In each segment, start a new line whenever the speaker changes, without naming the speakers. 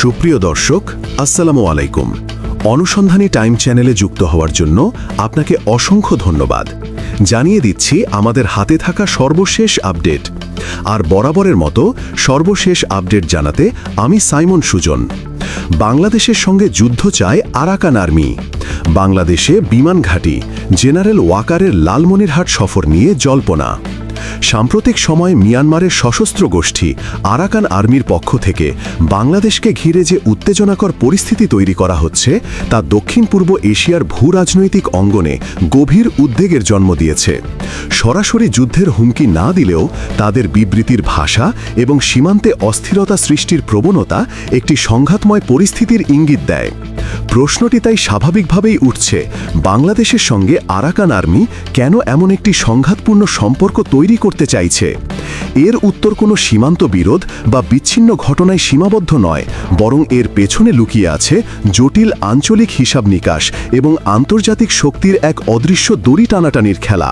সুপ্রিয় দর্শক, আসসালামু আলাইকুম। অনুসন্ধানী টাইম চ্যানেলে যুক্ত হওয়ার জন্য আপনাকে অসংখ্য ধন্যবাদ। জানিয়ে দিচ্ছি, আমাদের হাতে থাকা সর্বশেষ আপডেট। আর বরাবরের মতো সর্বশেষ আপডেট জানাতে আমি সাইমন সুজন। বাংলাদেশের সঙ্গে যুদ্ধ চায় আরাকান আর্মি। বাংলাদেশে বিমান ঘাঁটি, জেনারেল ওয়াকারের লালমনিরহাট সফর নিয়ে জল্পনা। সাম্প্রতিক সময়ে মিয়ানমারের সশস্ত্র গোষ্ঠী আরাকান আর্মির পক্ষ থেকে বাংলাদেশকে ঘিরে যে উত্তেজনাকর পরিস্থিতি তৈরি করা হচ্ছে, তা দক্ষিণ পূর্ব এশিয়ার ভূ রাজনৈতিক অঙ্গনে গভীর উদ্বেগের জন্ম দিয়েছে। সরাসরি যুদ্ধের হুমকি না দিলেও তাদের বিবৃতির ভাষা এবং সীমান্তে অস্থিরতা সৃষ্টির প্রবণতা একটি সংঘাতময় পরিস্থিতির ইঙ্গিত দেয়। প্রশ্নটি তাই স্বাভাবিকভাবেই উঠছে। বাংলাদেশের সঙ্গে আরাকান আর্মি কেন এমন একটি সংঘাতপূর্ণ সম্পর্ক তৈরি করতে চাইছে? এর উত্তর কোনো সীমান্ত বিরোধ বা বিচ্ছিন্ন ঘটনায় সীমাবদ্ধ নয়, বরং এর পেছনে লুকিয়ে আছে জটিল আঞ্চলিক হিসাব নিকাশ এবং আন্তর্জাতিক শক্তির এক অদৃশ্য দড়ি টানাটানির খেলা।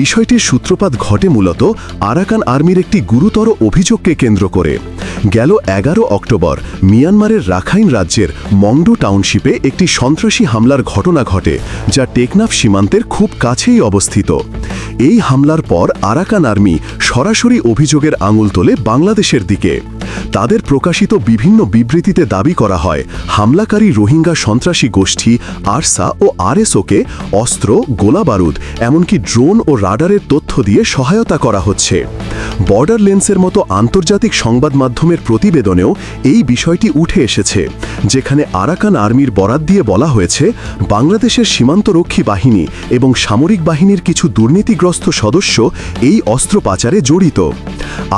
বিষয়টির সূত্রপাত ঘটে মূলত আরাকান আর্মির একটি গুরুতর অভিযোগকে কেন্দ্র করে। গেল এগারো অক্টোবর, মিয়ানমারের রাখাইন রাজ্যের মংডু টাউনশিপে একটি সন্ত্রাসী হামলার ঘটনা ঘটে, যা টেকনাফ সীমান্তের খুব কাছেই অবস্থিত। এই হামলার পর আরাকান আর্মি সরাসরি অভিযোগের আঙুল তোলে বাংলাদেশের দিকে। তাদের প্রকাশিত বিভিন্ন বিবৃতিতে দাবি করা হয়, হামলাকারী রোহিঙ্গা সন্ত্রাসী গোষ্ঠী আরসা ও আরএসওকে অস্ত্র, গোলাবারুদ, এমনকি ড্রোন ও রাডারের তথ্য দিয়ে সহায়তা করা হচ্ছে। বর্ডার লেন্সের মতো আন্তর্জাতিক সংবাদ মাধ্যমের প্রতিবেদনেও এই বিষয়টি উঠে এসেছে, যেখানে আরাকান আর্মির বরাত দিয়ে বলা হয়েছে, বাংলাদেশের সীমান্তরক্ষী বাহিনী এবং সামরিক বাহিনীর কিছু দুর্নীতিগ্রস্ত সদস্য এই অস্ত্র পাচারে জড়িত।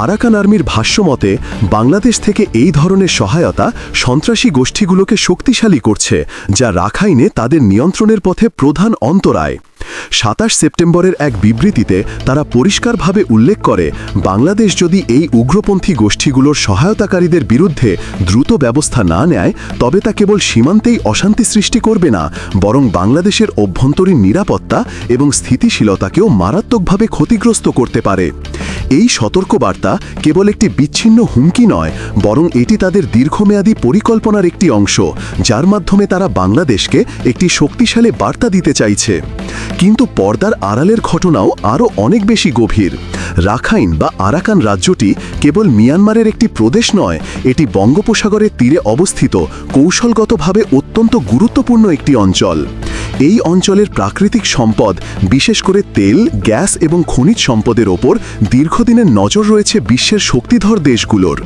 আরাকান আর্মির ভাষ্যমতে বাংলাদেশ থেকে এই ধরনের সহায়তা সন্ত্রাসী গোষ্ঠীগুলোকে শক্তিশালী করছে, যা রাখাইনে তাদের নিয়ন্ত্রণের পথে প্রধান অন্তরায়। সাতাশ সেপ্টেম্বরের এক বিবৃতিতে তারা পরিষ্কারভাবে উল্লেখ করে, বাংলাদেশ যদি এই উগ্রপন্থী গোষ্ঠীগুলোর সহায়তাকারীদের বিরুদ্ধে দ্রুত ব্যবস্থা না নেয়, তবে তা কেবল সীমান্তেই অশান্তি সৃষ্টি করবে না, বরং বাংলাদেশের অভ্যন্তরীণ নিরাপত্তা এবং স্থিতিশীলতাকেও মারাত্মকভাবে ক্ষতিগ্রস্ত করতে পারে। এই সতর্কবার্তা কেবল একটি বিচ্ছিন্ন হুমকি নয়, বরং এটি তাদের দীর্ঘমেয়াদী পরিকল্পনার একটি অংশ, যার মাধ্যমে তারা বাংলাদেশকে একটি শক্তিশালী বার্তা দিতে চাইছে। কিন্তু পর্দার আড়ালের ঘটনাও আরও অনেক বেশি গভীর। রাখাইন বা আরাকান রাজ্যটি কেবল মিয়ানমারের একটি প্রদেশ নয়, এটি বঙ্গোপসাগরের তীরে অবস্থিত, কৌশলগতভাবে অত্যন্ত গুরুত্বপূর্ণ একটি অঞ্চল। এই অঞ্চলের প্রাকৃতিক সম্পদ, বিশেষ করে তেল, গ্যাস এবং খনিজ সম্পদের ওপর দীর্ঘদিনের নজর রয়েছে বিশ্বের শক্তিধর দেশগুলোর।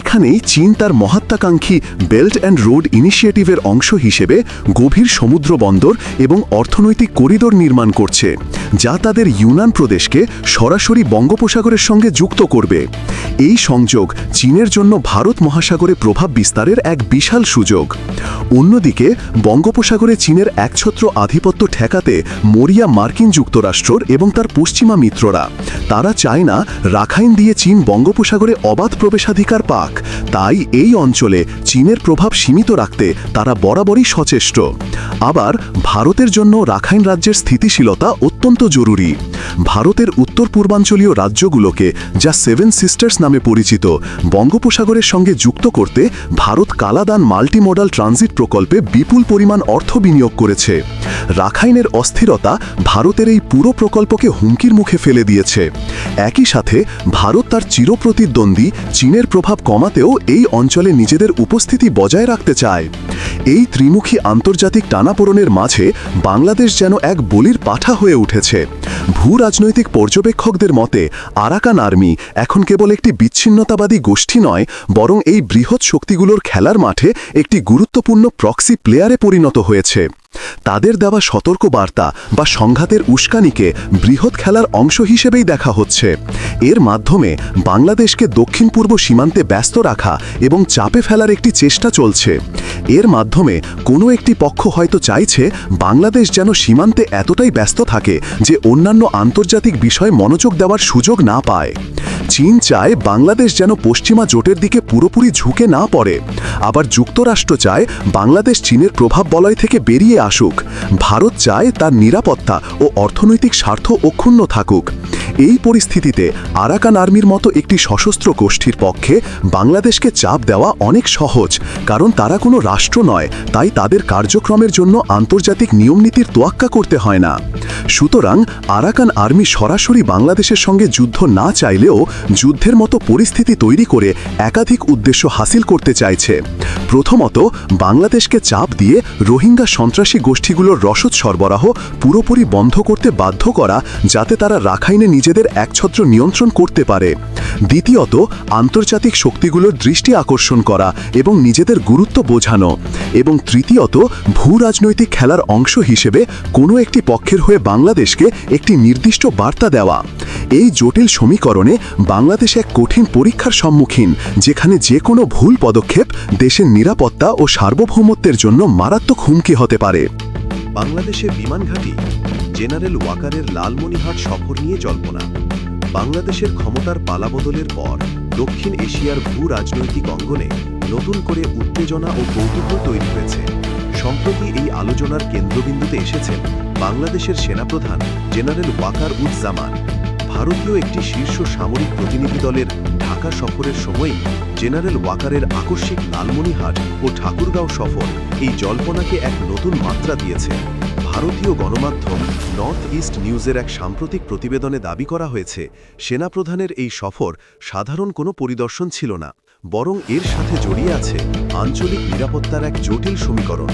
এখানেই চীন তার মহাত্মাকাঙ্ক্ষী বেল্ট অ্যান্ড রোড ইনিশিয়েটিভের অংশ হিসেবে গভীর সমুদ্র বন্দর এবং অর্থনৈতিক করিডোর নির্মাণ করছে, যা তাদের ইউনান প্রদেশকে সরাসরি বঙ্গোপসাগরের সঙ্গে যুক্ত করবে। এই সংযোগ চীনের জন্য ভারত মহাসাগরে প্রভাব বিস্তারের এক বিশাল সুযোগ। অন্যদিকে, বঙ্গোপসাগরে চীনের একছত্র আধিপত্য ঠেকাতে মরিয়া মার্কিন যুক্তরাষ্ট্রর এবং তার পশ্চিমা মিত্ররা, তারা চায় না রাখাইন দিয়ে চীন বঙ্গোপসাগরে অবাধ প্রবেশাধিকার পাক। তাই এই অঞ্চলে চীনের প্রভাব সীমিত রাখতে তারা বরাবরই সচেষ্ট। আবার, ভারতের জন্য রাখাইন রাজ্যের স্থিতিশীলতা অত্যন্ত জরুরি। ভারতের উত্তর পূর্বাঞ্চলীয় রাজ্যগুলোকে, যা সেভেন সিস্টার্স নামে পরিচিত। বঙ্গোপসাগরের সঙ্গে যুক্ত করতে ভারত কালাদান মাল্টিমোডাল ট্রানজিট প্রকল্পে বিপুল পরিমাণ অর্থ বিনিয়োগ করেছে। রাখাইনের অস্থিরতা ভারতের এই পুরো প্রকল্পকে হুমকির মুখে ফেলে দিয়েছে। একই সাথে ভারত তার চিরপ্রতিদ্বন্দ্বী চীনের প্রভাব কমাতেও এই অঞ্চলে নিজেদের উপস্থিতি বজায় রাখতে চায়। এই ত্রিমুখী আন্তর্জাতিক টানাপোড়নের মাঝে বাংলাদেশ যেন এক বলির পাঠা হয়ে উঠেছে। ভূ রাজনৈতিক পর্যবেক্ষকদের মতে, আরাকান আর্মি এখন কেবল একটি বিচ্ছিন্নতাবাদী গোষ্ঠী নয়, বরং এই বৃহৎ শক্তিগুলোর খেলার মাঠে একটি গুরুত্বপূর্ণ প্রক্সি প্লেয়ারে পরিণত হয়েছে। তাদের দেওয়া সতর্ক বার্তা বা সংঘাতের উস্কানিকে বৃহৎ খেলার অংশ হিসেবেই দেখা হচ্ছে। এর মাধ্যমে বাংলাদেশকে দক্ষিণ পূর্ব সীমান্তে ব্যস্ত রাখা এবং চাপে ফেলার একটি চেষ্টা চলছে। এর মাধ্যমে কোনো একটি পক্ষ হয়তো চাইছে বাংলাদেশ যেন সীমান্তে এতটাই ব্যস্ত থাকে যে অন্যান্য আন্তর্জাতিক বিষয়ে মনোযোগ দেওয়ার সুযোগ না পায়। চীন চায় বাংলাদেশ যেন পশ্চিমা জোটের দিকে পুরোপুরি ঝুঁকে না পড়ে। আবার যুক্তরাষ্ট্র চায় বাংলাদেশ চীনের প্রভাব বলয় থেকে বেরিয়ে আসুক। ভারত চায় তার নিরাপত্তা ও অর্থনৈতিক স্বার্থ অক্ষুণ্ণ থাকুক। এই পরিস্থিতিতে আরাকান আর্মির মতো একটি সশস্ত্র গোষ্ঠীর পক্ষে বাংলাদেশকে চাপ দেওয়া অনেক সহজ, কারণ তারা কোনো রাষ্ট্র নয়, তাই তাদের কার্যক্রমের জন্য আন্তর্জাতিক নিয়মনীতির তোয়াক্কা করতে হয় না। সুতরাং আরাকান আর্মি সরাসরি বাংলাদেশের সঙ্গে যুদ্ধ না চাইলেও যুদ্ধের মতো পরিস্থিতি তৈরি করে একাধিক উদ্দেশ্য হাসিল করতে চাইছে। প্রথমত, বাংলাদেশকে চাপ দিয়ে রোহিঙ্গা সন্ত্রাসী গোষ্ঠীগুলোর রসদ সরবরাহ পুরোপুরি বন্ধ করতে বাধ্য করা যাতে তারা রাখাইনে নিজেদের একছত্র নিয়ন্ত্রণ করতে পারে। দ্বিতীয়ত, আন্তর্জাতিক শক্তিগুলোর দৃষ্টি আকর্ষণ করা এবং নিজেদের গুরুত্ব বোঝানো। এবং তৃতীয়ত, ভূ রাজনৈতিক খেলার অংশ হিসেবে কোনো একটি পক্ষের হয়ে বাংলাদেশকে একটি নির্দিষ্ট বার্তা দেওয়া। এই জটিল সমীকরণে বাংলাদেশ এক কঠিন পরীক্ষার সম্মুখীন, যেখানে যে কোনো ভুল পদক্ষেপ দেশের নিরাপত্তা ও সার্বভৌমত্বের জন্য মারাত্মক হুমকি হতে পারে। বাংলাদেশের বিমান ঘাঁটি, জেনারেল ওয়াকারের লালমনিহাট সফর নিয়ে জল্পনা। বাংলাদেশের ক্ষমতার পালাবদলের পর দক্ষিণ এশিয়ার ভূ রাজনৈতিক অঙ্গনে নতুন করে উত্তেজনা ও কৌতূহল তৈরি হয়েছে। সম্প্রতি এই আলোচনার কেন্দ্রবিন্দুতে এসেছেন বাংলাদেশের সেনাপ্রধান জেনারেল ওয়াকার উজ্জামান ভারতীয় একটি শীর্ষ সামরিক প্রতিনিধি দলের ঢাকা সফরের সময়ই জেনারেল ওয়াকারের আকস্মিক লালমনিহাট ও ঠাকুরগাঁও সফর এই জল্পনাকে এক নতুন মাত্রা দিয়েছে। ভারতীয় গণমাধ্যম নর্থ ইস্ট নিউজের এক সাম্প্রতিক প্রতিবেদনে দাবি করা হয়েছে, সেনাপ্রধানের এই সফর সাধারণ কোনো পরিদর্শন ছিল না, বরং এর সাথে জড়িয়ে আছে আঞ্চলিক নিরাপত্তার এক জটিল সমীকরণ।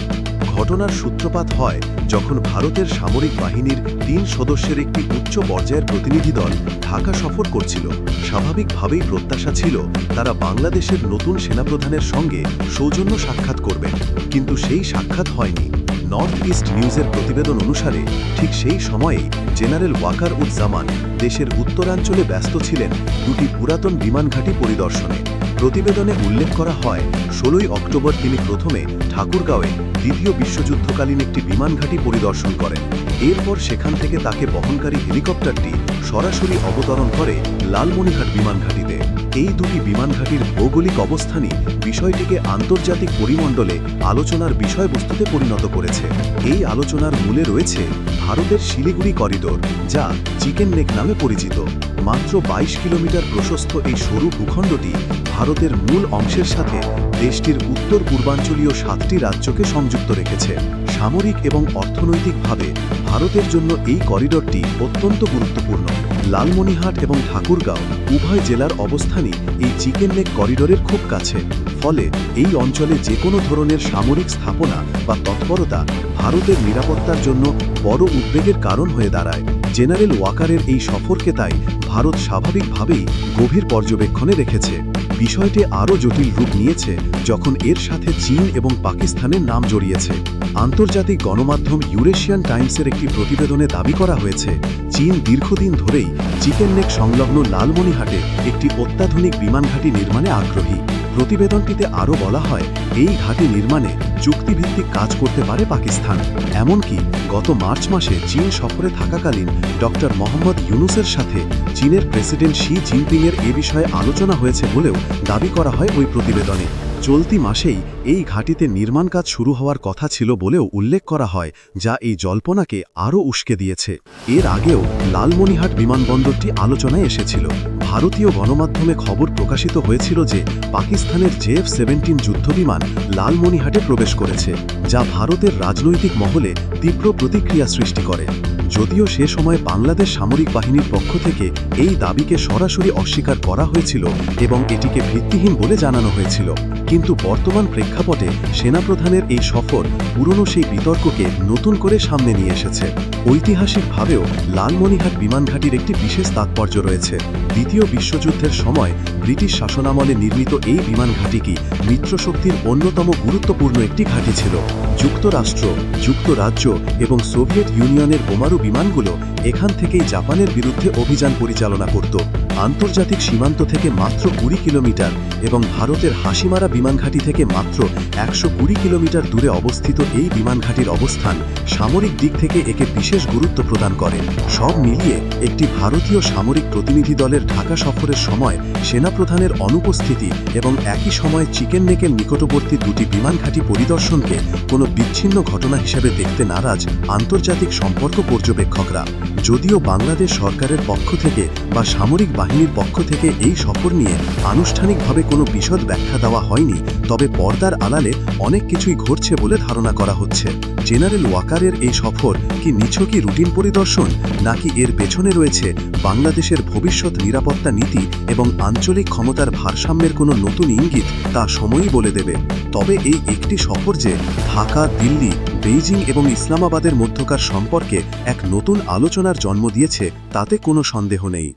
ঘটনার সূত্রপাত হয় যখন ভারতের সামরিক বাহিনীর তিন সদস্যের একটি উচ্চ পর্যায়ের প্রতিনিধি দল ঢাকা সফর করছিল। স্বাভাবিকভাবেই প্রত্যাশা ছিল তারা বাংলাদেশের নতুন সেনাপ্রধানের সঙ্গে সৌজন্য সাক্ষাৎ করবেন। কিন্তু সেই সাক্ষাৎ হয়নি। নর্থ ইস্ট নিউজের প্রতিবেদন অনুসারে, ঠিক সেই সময়েই জেনারেল ওয়াকার উজ্জামান দেশের উত্তরাঞ্চলে ব্যস্ত ছিলেন দুটি পুরাতন বিমান ঘাঁটি পরিদর্শনে। প্রতিবেদনে উল্লেখ করা হয়, ষোলোই অক্টোবর তিনি প্রথমে ঠাকুরগাঁওয়ে দ্বিতীয় বিশ্বযুদ্ধকালীন একটি বিমান ঘাঁটি পরিদর্শন করেন। এরপর সেখান থেকে তাকে বহনকারী হেলিকপ্টারটি সরাসরি অবতরণ করে লালমনিঘাট বিমান ঘাঁটিতে। এই দুটি বিমান ঘাঁটির ভৌগোলিক অবস্থানই বিষয়টিকে আন্তর্জাতিক পরিমণ্ডলে আলোচনার বিষয়বস্তুতে পরিণত করেছে। এই আলোচনার মূলে রয়েছে ভারতের শিলিগুড়ি করিডোর, যা চিকেন নেক নামে পরিচিত। মাত্র ২২ কিলোমিটার প্রশস্ত এই সরু ভূখণ্ডটি ভারতের মূল অংশের সাথে দেশটির উত্তর পূর্বাঞ্চলীয় সাতটি রাজ্যকে সংযুক্ত রেখেছে। সামরিক এবং অর্থনৈতিকভাবে ভারতের জন্য এই করিডোরটি অত্যন্ত গুরুত্বপূর্ণ। লালমনিহাট এবং ঠাকুরগাঁও উভয় জেলার অবস্থানই এই চিকেন নেক করিডোরের খুব কাছে। ফলে এই অঞ্চলে যে কোনো ধরনের সামরিক স্থাপনা বা তৎপরতা ভারতের নিরাপত্তার জন্য বড় উদ্বেগের কারণ হয়ে দাঁড়ায়। জেনারেল ওয়াকারের এই সফরকে তাই ভারত স্বাভাবিকভাবেই গভীর পর্যবেক্ষণে রেখেছে। বিষয়টি আরও জটিল রূপ নিয়েছে যখন এর সাথে চীন এবং পাকিস্তানের নাম জড়িয়েছে। আন্তর্জাতিক গণমাধ্যম ইউরেশিয়ান টাইমসের একটি প্রতিবেদনে দাবি করা হয়েছে, চীন দীর্ঘদিন ধরেই চিকেন নেক সংলগ্ন লালমনিহাটে একটি অত্যাধুনিক বিমান ঘাঁটি নির্মাণে আগ্রহী। প্রতিবেদনটিতে আরও বলা হয়, এই ঘাঁটি নির্মাণে চুক্তিভিত্তিক কাজ করতে পারে পাকিস্তান। এমনকি গত মার্চ মাসে চীন সফরে থাকাকালীন ডক্টর মোহাম্মদ ইউনুসের সাথে চীনের প্রেসিডেন্ট শি জিনপিংয়ের এ বিষয়ে আলোচনা হয়েছে বলেও দাবি করা হয় ওই প্রতিবেদনে। চলতি মাসেই এই ঘাঁটিতে নির্মাণ কাজ শুরু হওয়ার কথা ছিল বলেও উল্লেখ করা হয়, যা এই জল্পনাকে আরও উস্কে দিয়েছে। এর আগেও লালমনিহাট বিমানবন্দরটি আলোচনায় এসেছিল। ভারতীয় গণমাধ্যমে খবর প্রকাশিত হয়েছিল যে, পাকিস্তানের জেএফ সেভেন্টিন যুদ্ধবিমান লালমনিহাটে প্রবেশ করেছে, যা ভারতের রাজনৈতিক মহলে তীব্র প্রতিক্রিয়া সৃষ্টি করে। যদিও সে সময় বাংলাদেশ সামরিক বাহিনীর পক্ষ থেকে এই দাবিকে সরাসরি অস্বীকার করা হয়েছিল এবং এটিকে ভিত্তিহীন বলে জানানো হয়েছিল। কিন্তু বর্তমান প্রেক্ষাপটে সেনাপ্রধানের এই সফর পুরনো সেই বিতর্ককে নতুন করে সামনে নিয়ে এসেছে। ঐতিহাসিকভাবেও লালমনিহাট বিমান ঘাঁটির একটি বিশেষ তাৎপর্য রয়েছে। দ্বিতীয় বিশ্বযুদ্ধের সময় ব্রিটিশ শাসনামলে নির্মিত এই বিমান ঘাঁটিটি মিত্রশক্তির অন্যতম গুরুত্বপূর্ণ একটি ঘাঁটি ছিল? যুক্তরাষ্ট্র, যুক্তরাজ্য এবং সোভিয়েত ইউনিয়নের বোমারু বিমানগুলো এখান থেকেই জাপানের বিরুদ্ধে অভিযান পরিচালনা করত। আন্তর্জাতিক সীমান্ত থেকে মাত্র কুড়ি কিলোমিটার এবং ভারতের হাসিমারা বিমানঘাঁটি থেকে মাত্র একশো কুড়ি কিলোমিটার দূরে অবস্থিত এই বিমানঘাঁটির অবস্থান সামরিক দিক থেকে একে বিশেষ গুরুত্ব প্রদান করে। সব মিলিয়ে একটি ভারতীয় সামরিক প্রতিনিধি দলের ঢাকা সফরের সময় সেনাপ্রধানের অনুপস্থিতি এবং একই সময় চিকেন নেকের নিকটবর্তী দুটি বিমানঘাঁটি পরিদর্শনকে কোনো বিচ্ছিন্ন ঘটনা হিসেবে দেখতে নারাজ আন্তর্জাতিক সম্পর্ক পর্যবেক্ষকরা। যদিও বাংলাদেশ সরকারের পক্ষ থেকে বা সামরিক বাহিনীর পক্ষ থেকে এই সফর নিয়ে আনুষ্ঠানিকভাবে কোনো বিশদ ব্যাখ্যা দেওয়া হয়নি, তবে পর্দার আড়ালে অনেক কিছুই ঘটছে বলে ধারণা করা হচ্ছে। জেনারেল ওয়াকারের এই সফর কি নিছকই রুটিন পরিদর্শন, নাকি এর পেছনে রয়েছে বাংলাদেশের ভবিষ্যৎ নিরাপত্তা নীতি এবং আঞ্চলিক ক্ষমতার ভারসাম্যের কোনো নতুন ইঙ্গিত তা সময়ই বলে দেবে। তবে এই একটি সফর যে ঢাকা, দিল্লি, বেইজিং এবং ইসলামাবাদের মধ্যকার সম্পর্কে এক নতুন আলোচনার জন্ম দিয়েছে, তাতে কোনো সন্দেহ নেই।